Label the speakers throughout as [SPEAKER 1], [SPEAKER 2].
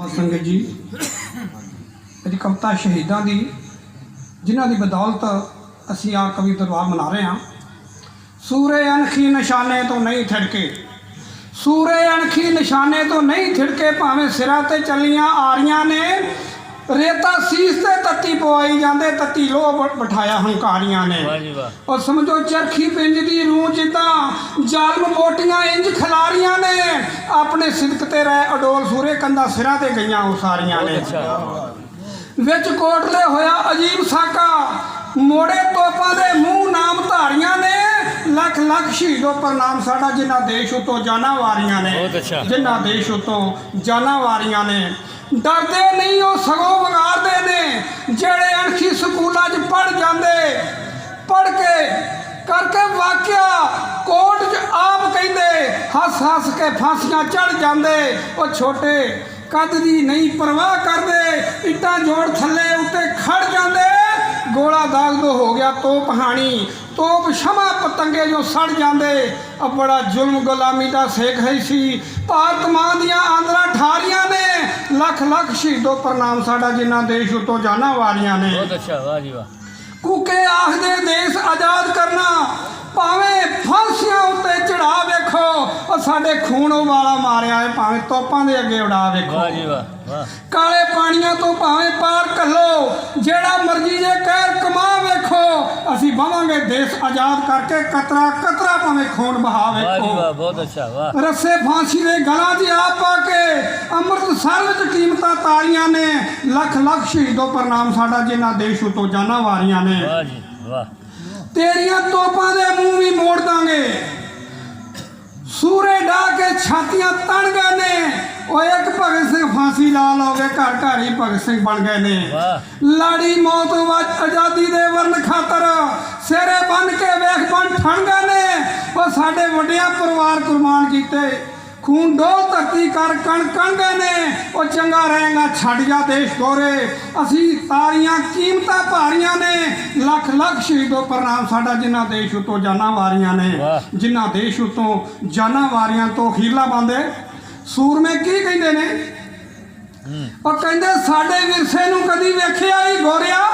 [SPEAKER 1] ਸਾਧ ਸੰਗਤ ਜੀ। ਇਹ ਕਵਿਤਾ ਸ਼ਹੀਦਾਂ ਦੀ, ਜਿਨ੍ਹਾਂ ਦੀ ਬਦੌਲਤ ਅਸੀਂ ਆ ਕਵੀ ਦਰਬਾਰ ਮਨਾ ਰਹੇ ਹਾਂ। ਸੂਰੇ ਅਣਖੀ ਨਿਸ਼ਾਨੇ ਤੋਂ ਨਹੀਂ ਥੜਕੇ, ਸੂਰੇ ਅਣਖੀ ਨਿਸ਼ਾਨੇ ਤੋਂ ਨਹੀਂ ਥਿੜਕੇ, ਭਾਵੇਂ ਸਿਰਾਂ ਤੇ ਚੱਲੀਆਂ ਆਰੀਆਂ ਨੇ ਰੇਤਾ ਸੀਸ ਤੇ ਤੱਤੀ ਪਵਾਈ ਜਾਂਦੇ ਤੱਤੀ ਲੋਹ ਬਿਠਾਇਆ ਹੰਕਾਰੀਆਂ ਨੇ।
[SPEAKER 2] ਵਾਹ ਜੀ ਵਾਹ।
[SPEAKER 1] ਔਰ ਸਮਝੋ ਚਰਖੀ ਪਿੰਜ ਦੀ ਰੂਹ ਜਿੱਦਾਂ ਜ਼ਾਲਮ ਬੋਟੀਆਂ ਇੰਜ ਖਿਲਾਰੀਆਂ ਨੇ। ਆਪਣੇ ਸਿਦਕ ਤੇ ਰਹਿ ਅਡੋਲ ਸੂਰੇ ਕੰਦਾ ਸਿਰਾਂ ਤੇ ਗਈਆਂ ਉਹ ਸਾਰੀਆਂ ਨੇ। ਵਿੱਚ ਕੋਟਲੇ ਹੋਇਆ ਅਜੀਬ ਸਾਕਾ। ਮੋੜੇ ਤੋਪਾਂ ਦੇ ਮੂੰਹ ਨਾਮ ਧਾਰੀਆਂ ਨੇ। ਲੱਖ ਲੱਖ ਸ਼ਹੀਦੋ ਪ੍ਰਣਾਮ ਸਾਡਾ ਜਿਨ੍ਹਾਂ ਦੇਸ਼ ਉਤੋਂ ਜਾਨਾਂ ਵਾਰੀਆਂ ਨੇ। ਜਿਨ੍ਹਾਂ ਦੇਸ਼ ਉਤੋਂ ਜਾਨਾਂ ਵਾਰੀਆਂ ਨੇ। ਡਰਦੇ ਨਹੀਂ ਉਹ ਸਗੋਂ ਹੱਸ ਕੇ ਫਾਂਸੀਆਂ ਚੜ ਜਾਂਦੇ। ਉਹ ਛੋਟੇ ਕੱਦ ਦੀ ਨਹੀਂ ਪਰਵਾਹ ਕਰਦੇ। ਇੱਟਾਂ ਜੋੜ ਥੱਲੇ ਉੱਤੇ ਖੜ ਜਾਂਦੇ। ਗੋਲਾ ਦਾਗ ਦੋ ਹੋ ਗਿਆ ਤੋਪ ਹਾਣੀ। ਤੋਪ ਸ਼ਮਾ ਪਤੰਗੇ ਜੋ ਸੜ ਜਾਂਦੇ। ਆ ਬੜਾ ਜ਼ੁਲਮ ਗੁਲਾਮੀ ਦਾ ਸੇਖ ਹੈ ਸੀ। ਭਾਰਤ ਮਾਂ ਦੀਆਂ ਆਂਦਰਾਂ ਠਾਰੀਆਂ ਨੇ। ਲੱਖ ਲੱਖ ਸ਼ਹੀਦੋ ਪ੍ਰਣਾਮ ਸਾਡਾ ਜਿਨ੍ਹਾਂ ਦੇਸ਼ ਉਤੋਂ ਜਾਨਾਂ ਵਾਰੀਆਂ ਨੇ।
[SPEAKER 2] ਬਹੁਤ ਅੱਛਾ ਵਾਹ ਜੀ ਵਾਹ।
[SPEAKER 1] ਕੂਕੇ ਆਖਦੇ ਦੇਸ਼ ਆਜ਼ਾਦ ਕਰਨਾ ਭਾਵੇਂ ਫਾਂਸੀਆਂ ਉੱਤੇ ਚੜਾ ਵੇਖੋ ਉਹ ਸਾਡੇ ਖੂਨ ਵਾਲਾ ਮਾਰਿਆ ਹੈ ਭਾਵੇਂ ਤੋਪਾਂ ਦੇ ਅੱਗੇ ਉਡਾ ਵੇਖੋ।
[SPEAKER 2] ਵਾਹ ਜੀ ਵਾਹ ਵਾਹ।
[SPEAKER 1] ਕਾਲੇ ਪਾਣੀਆਂ ਤੋਂ ਭਾਵੇਂ ਪਾਰ ਕੱਲੋ ਜਿਹੜਾ ਮਰਜ਼ੀ ਜੇ ਕਹਿਰ ਕਮਾ ਵੇਖੋ ਅਸੀਂ ਬਵਾਂਗੇ ਦੇਸ਼ ਆਜ਼ਾਦ ਕਰਕੇ ਕਤਰਾ ਕਤਰਾ ਭਾਵੇਂ ਖੂਨ ਬਹਾ
[SPEAKER 2] ਵਾਹ ਜੀ
[SPEAKER 1] ਵੇਖੋ।
[SPEAKER 2] ਵਾਹ ਬਹੁਤ ਅੱਛਾ ਵਾਹ।
[SPEAKER 1] ਰੱਸੇ ਫਾਂਸੀ ਦੇ ਗਲਾਂ 'ਚ ਆ ਪਾ ਕੇ ਅੰਮ੍ਰਿਤਸਰ ਵਿੱਚ ਕੀਮਤਾਂ ਤਾਰੀਆਂ ਨੇ ਲੱਖ ਲੱਖ ਸ਼ਹੀਦੋ ਪ੍ਰਣਾਮ ਸਾਡਾ ਜਿਨ੍ਹਾਂ ਦੇਸ਼ ਉਤੋਂ ਜਾਨਾਂ ਵਾਰੀਆਂ ਨੇ।
[SPEAKER 2] ਵਾਹ ਜੀ ਵਾਹ।
[SPEAKER 1] ਤੇਰੀਆਂ ਤੋਪਾਂ ਦੇ ਮੂੰਹ ਵੀ ਮੋੜ ਦਾਂਗੇ। ਸੂਰੇ ਢਾ ਕੇ ਛਾਤੀਆਂ ਤਣ ਗਏ ਨੇ। ਉਹ ਇੱਕ ਭਗਤ ਸਿੰਘ ਫਾਂਸੀ ਲਾ ਲੋਗੇ ਘਰ ਘਰ ਹੀ ਭਗਤ ਸਿੰਘ ਬਣ ਗਏ ਨੇ। ਲਾੜੀ ਮੌਤ ਵਿੱਚ ਆਜ਼ਾਦੀ ਦੇ ਵਰਨ ਖਾਤਰ ਸਿਰੇ ਬੰਨ ਕੇ ਵੇਖ ਬਣ ਠਣ ਗਏ ਨੇ। ਉਹ ਸਾਡੇ ਵੱਡਿਆਂ ਪਰਿਵਾਰ ਕੁਰਬਾਨ ਕੀਤੇ। ਖੂਨ ਡੋਲ ਧਰਤੀ ਕਰ ਕਣ ਕਣ ਗਏ ਨੇ। ਉਹ ਚੰਗਾ ਰਹੇਗਾ ਛੱਡ ਜਾ ਦੇਸ਼ ਦੋਰੇ। ਅਸੀਂ ਤਾਰੀਆਂ ਕੀਮਤਾਂ ਭਾਰੀਆਂ ਨੇ। ਲੱਖ ਲੱਖ ਸ਼ਹੀਦੋ ਪ੍ਰਣਾਮ ਸਾਡਾ ਜਿਨ੍ਹਾਂ ਦੇਸ਼ ਉਤੋਂ ਜਾਨਾਂ ਵਾਰੀਆਂ ਨੇ। ਜਿਨ੍ਹਾਂ ਦੇਸ਼ ਉਤੋਂ ਜਾਨਾਂ ਵਾਰੀਆਂ ਤੋਂ ਅਖੀਰਲਾ ਬੰਦੇ ਸੂਰਮੇ ਕੀ ਕਹਿੰਦੇ ਨੇ? ਉਹ ਕਹਿੰਦੇ ਸਾਡੇ ਵਿਰਸੇ ਨੂੰ ਕਦੀ ਵੇਖਿਆ ਹੀ ਗੋਰਿਆ।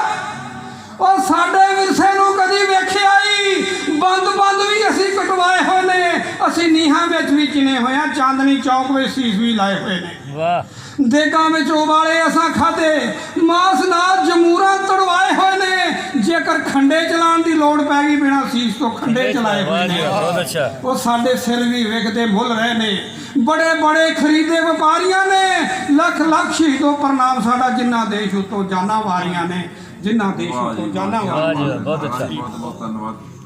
[SPEAKER 1] ਉਹ ਸਾਡੇ ਵਿਰਸੇ ਨੂੰ ਕਦੀ ਵੇਖਿਆ ਹੀ ਬੰਦ ਬੰਦ ਵੀ ਅਸੀਂ ਕਟਵਾਏ ਹੋਏ ਨੇ ਅਸੀਂ ਨੀਹਾਂ ਵਿੱਚ ਵੀ ਚਿਣੇ ਹੋਏ ਆ ਚਾਂਦਨੀ ਚੌਕ ਵਿੱਚ ਸੀਸ ਵੀ ਲਾਏ ਹੋਏ ਨੇ।
[SPEAKER 2] ਵਾਹ।
[SPEAKER 1] ਦੇਗਾਂ ਵਿੱਚ ਉਬਾਲੇ ਅਸਾਂ ਖਾਦੇ ਮਾਸ ਨਾਲ ਜਮੂਰਾਂ ਤੜਵਾਏ ਹੋਏ ਨੇ। ਜੇਕਰ ਖੰਡੇ ਚਲਾਉਣ ਦੀ ਲੋੜ ਪੈ ਗਈ ਬਿਨਾਂ ਸੀਸ ਤੋਂ ਖੰਡੇ ਚਲਾਏ ਹੋਏ ਨੇ।
[SPEAKER 2] ਬਹੁਤ ਅੱਛਾ।
[SPEAKER 1] ਉਹ ਸਾਡੇ ਸਿਰ ਵੀ ਵਿਕਦੇ ਮੁੱਲ ਰਹੇ ਨੇ। ਬੜੇ ਬੜੇ ਖਰੀਦੇ ਵਪਾਰੀਆਂ ਨੇ। ਲੱਖ ਲੱਖ ਸ਼ਹੀਦੋ ਪ੍ਰਣਾਮ ਸਾਡਾ ਜਿਨ੍ਹਾਂ ਦੇਸ਼ ਉਤੋਂ ਜਾਨਾਂ ਵਾਰੀਆਂ ਨੇ ਜਿਨ੍ਹਾਂ ਦੇਸ਼ ਉਤੋਂ ਜਾਨਾਂ ਵਾਰੀਆਂ
[SPEAKER 2] ਬਹੁਤ ਅੱਛਾ।
[SPEAKER 3] ਬਹੁਤ ਬਹੁਤ ਧੰਨਵਾਦ।